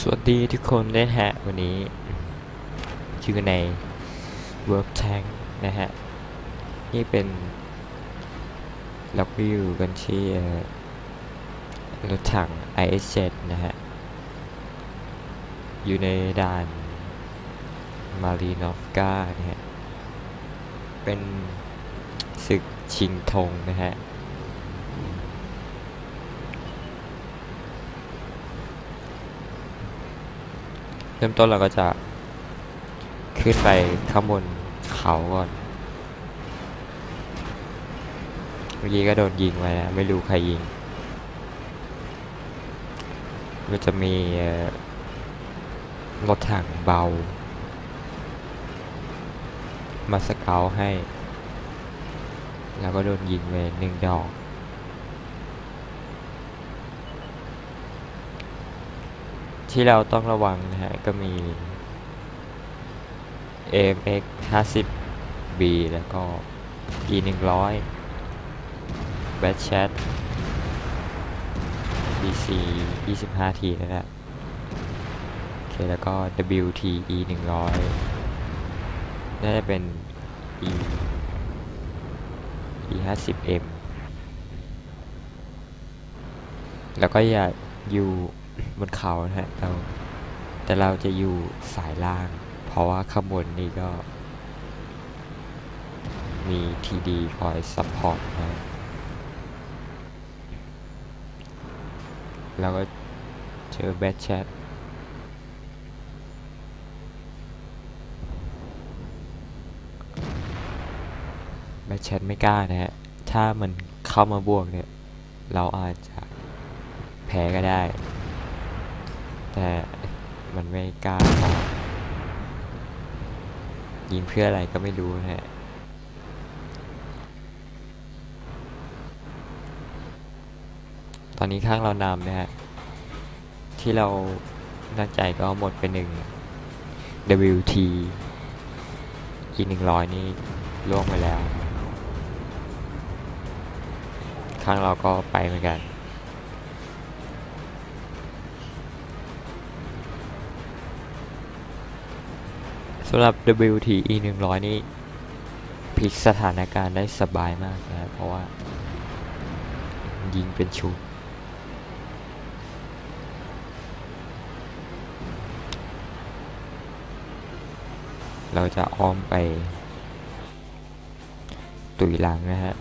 สวัสดีทุกคนนะฮะ วันนี้ชื่อใน Work Tank นะฮะ นี่เป็นล็อกวิวกันที่รถถัง IS-7 นะฮะ อยู่ในด่านมารีนอฟกานะฮะ เป็นศึกชิงธงนะฮะ เริ่มต้นเราก็จะขึ้นไปข้างบนเขาก่อน เมื่อกี้ก็โดนยิงไปนะไม่รู้ใครยิง ก็จะมีรถถังเบา มาสเกาให้ แล้วก็โดนยิงไปหนึ่งดอก ที่เราต้องระวังนะฮะ ก็มี AMX 50B แล้วก็ E 100 Bad Chat DC 25T นั่นแหละโอเค แล้วก็ WT E 100น่าจะเป็น E E 50M แล้วก็อย่าอยู่ บนเขานะฮะเราแต่เราจะอยู่สายล่าง เพราะว่าข้างบนนี่ก็ มี TD คอยซัพพอร์ตนะแล้วก็เจอแบทแชทแบทแชทไม่กล้านะฮะ ถ้ามันเข้ามาบวกเนี่ย เราอาจจะแพ้ก็ได้ แต่มันไม่กล้ายิงเพื่ออะไรก็ไม่รู้นะฮะตอนนี้ข้างเรานำนะฮะ ที่เราตั้งใจก็หมดไปหนึ่ง WT อีกหนึ่งร้อยนี่ล่วงไปแล้ว ข้างเราก็ไปเหมือนกัน สำหรับ WTE 100 นี่พลิกสถานการณ์ได้สบายมากนะครับเพราะว่า ยิงเป็นชุดเราจะอ้อมไป ตุยหลังนะฮะ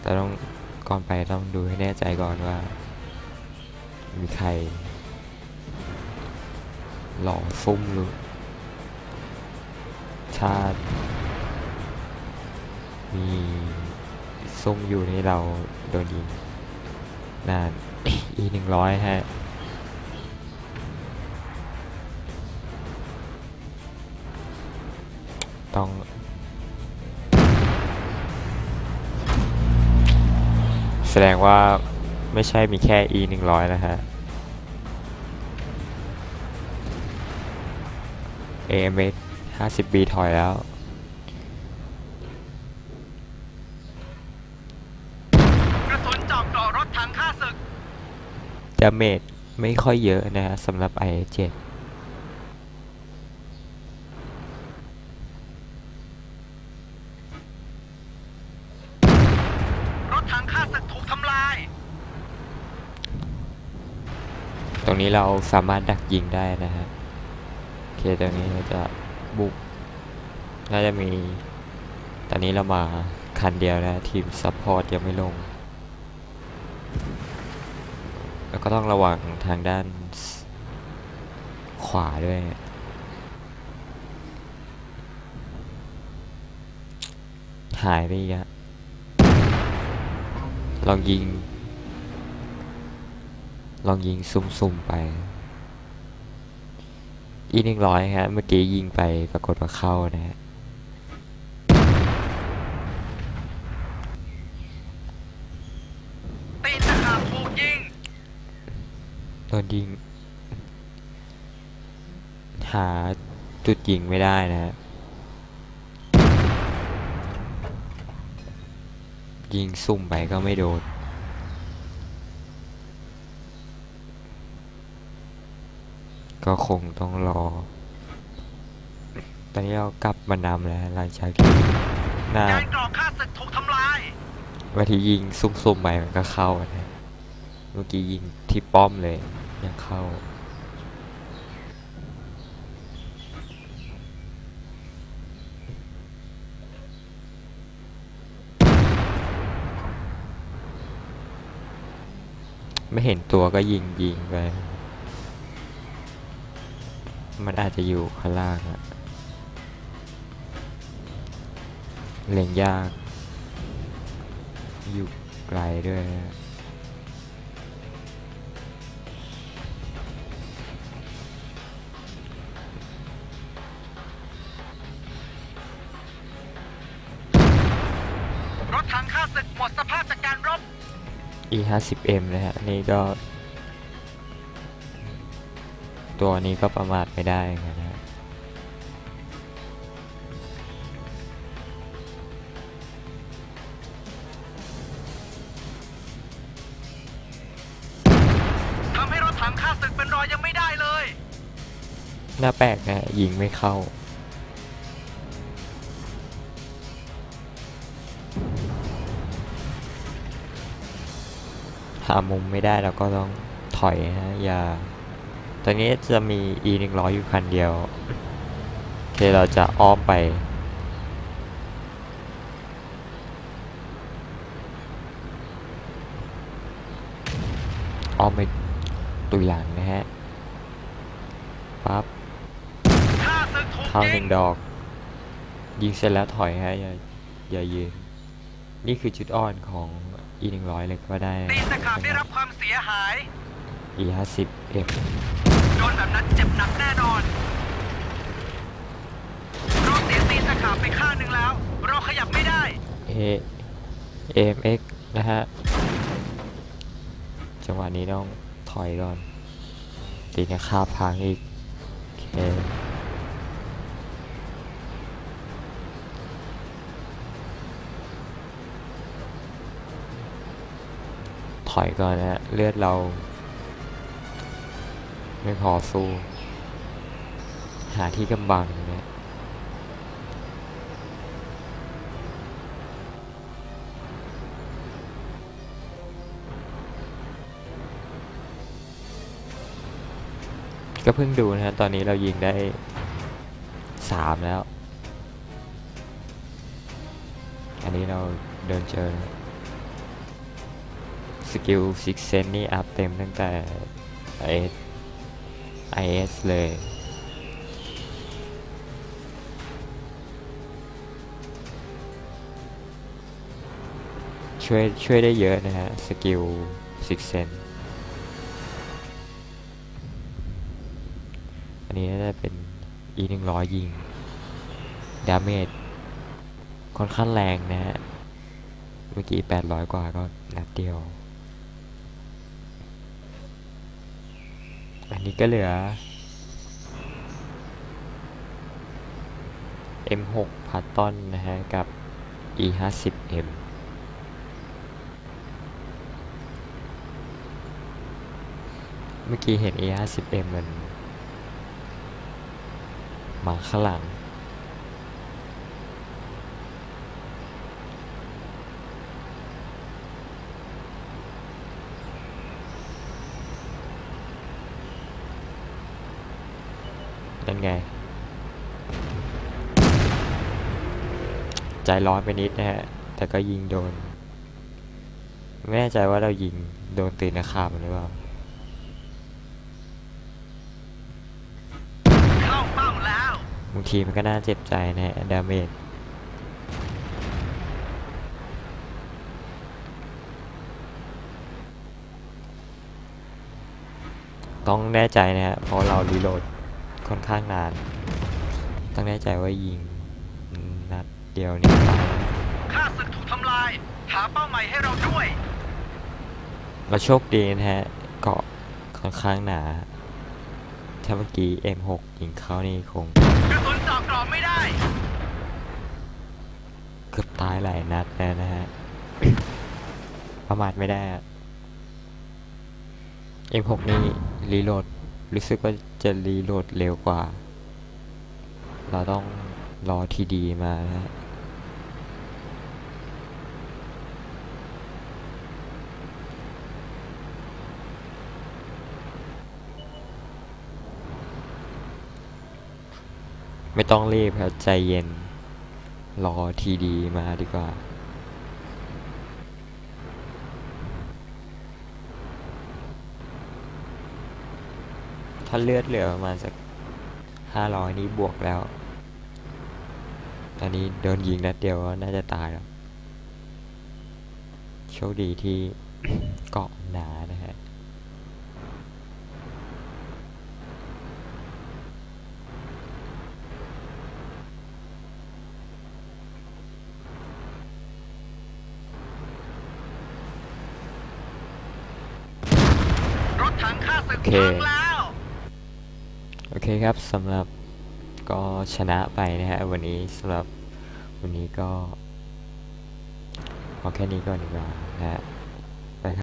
แต่ต้องก่อนไปต้องดูให้แน่ใจก่อนว่า มีใคร หล่อซุ่มหรือถ้ามีซุ่มอยู่ในเราโดนยิงนานอีหนึ่งร้อยฮะต้องแสดงว่าไม่ใช่มีแค่ e หนึ่งร้อยนะฮะ AMX 50B ถอยแล้ว กระสุนเจอกเกราะรถถังฆ่าศึก ดาเมจไม่ค่อยเยอะนะฮะสำหรับ i7 รถถังฆ่าศึกถูกทำลาย ตรงนี้เราสามารถดักยิงได้นะฮะโอเคตรงนี้เราจะบุกน่าจะมี ตอนนี้เรามาคันเดียวนะทีมซัพพอร์ตยังไม่ลง แล้วก็ต้องระวังทางด้านขวาด้วย หายไปอีกอะลองยิง ลองยิงซุ่มๆไป อีหนึ่งร้อยฮะเมื่อกี้ยิงไปปรากฏว่าเข้านะฮะตีนทหารถูกยิงโดนยิง หาจุดยิงไม่ได้นะฮะยิงซุ่มไปก็ไม่โดน ก็คงต้องรอ ตอนนี้เรากลับมานำแล้วหลังจากที่หน้ายานกรอกข้าศึกถูกทำลายวันที่ยิงซุ่มๆไปมันก็เข้านะเมื่อกี้ยิงที่ป้อมเลยยังเข้า ไม่เห็นตัวก็ยิงยิงไป มันอาจจะอยู่ข้างล่างอะเล็งยาก อยู่ไกลด้วยนะรถถังข้าศึกหมดสภาพจากการรบ E 5 0 M นะฮะ นี่ก็ ตัวนี้ก็ประมาทไม่ได้เหมือนกันนะฮะทำให้รถถังข้าศึกเป็นรอยยังไม่ได้เลย น่าแปลกนะฮะยิงไม่เข้า หามุมไม่ได้เราก็ต้องถอยนะฮะอย่า ตอนนี้จะมี E 1 0 0อยู่คันเดียว โอเค เราจะอ้อมไปอ้อมไปตัวอย่างนะฮะ ปั๊บข้าศึกถูกเข้าหยินึ่งงดอก ยิงเสร็จแล้วถอยฮะ อย่า อย่ายืน นี่คือจุดอ่อนของ E 1 0 0เลยก็ได้ตีนตะขาบได้รับความเสียหาย E 5 0 M โดนแบบนั้นเจ็บหนักแน่นอน เราเสียตีนตะขาบไปข้างหนึ่งแล้ว เราขยับไม่ได้ A AMX นะฮะ จังหวะนี้ต้องถอยก่อน ตีเนี่ยคาพังอีก โอเคถอยก่อนนะฮะเลือดเรา ไม่พอสู้ หาที่กำบังเนะก็เพิ่งดูนะฮะ ตอนนี้เรายิงได้สามแล้ว อันนี้เราเดินเจอ สกิลซิกเซนนี่อัพเต็มตั้งแต่ IS IS เลย ช่วยช่วยได้เยอะนะฮะ สกิลซิกเซนอันนี้น่าจะเป็น e 1 0 0ยิง ดาเมจค่อนข้างแรงนะฮะ เมื่อกี้ 800 กว่าก็นัดเดียว อันนี้ก็เหลือ M6 พัตตอนนะฮะ กับ E 5 0 M เมื่อกี้เห็น E 5 0 M มันมาข้างหลัง นั่น ไง ใจร้อนไปนิดนะฮะ แต่ก็ยิงโดน ไม่แน่ใจว่าเรายิงโดนตีนคาบหรือเปล่าบางทีมันก็น่าเจ็บใจนะฮะดาเมจต้องแน่ใจนะฮะเพราะเรารีโหลด ค่อนข้างนาน ต้องแน่ใจว่ายิงนัดเดียวนี่ตายข้าศึกถูกทำลาย หาเป้าใหม่ให้เราด้วยเราโชคดีนะฮะ เกาะค่อนข้างหนา ถ้าเมื่อกี้ M6 ยิงเข้านี่คงกระสุนเจาะกรอบไม่ได้ เกือบตายหลายนัดแล้วนะฮะ ประมาทไม่ได้อะ M6 นี่รีโหลด รู้สึกว่าจะรีโหลดเร็วกว่า เราต้องรอทีดีมานะฮะไม่ต้องรีบครับใจเย็น รอทีดีมาดีกว่า ถ้าเลือดเหลือประมาณสักห้าร้อยนี้บวกแล้ว ตอนนี้โดนยิงนัดเดียวก็น่าจะตายแล้ว โชคดีที่เกาะหนานะฮะรถถังข้าศึกโอเคพังแล้วโอ เคครับสำหรับก็ชนะไปนะฮะวันนี้สำหรับวันนี้ก็ เอาแค่นี้ก่อนดีกว่านะฮะ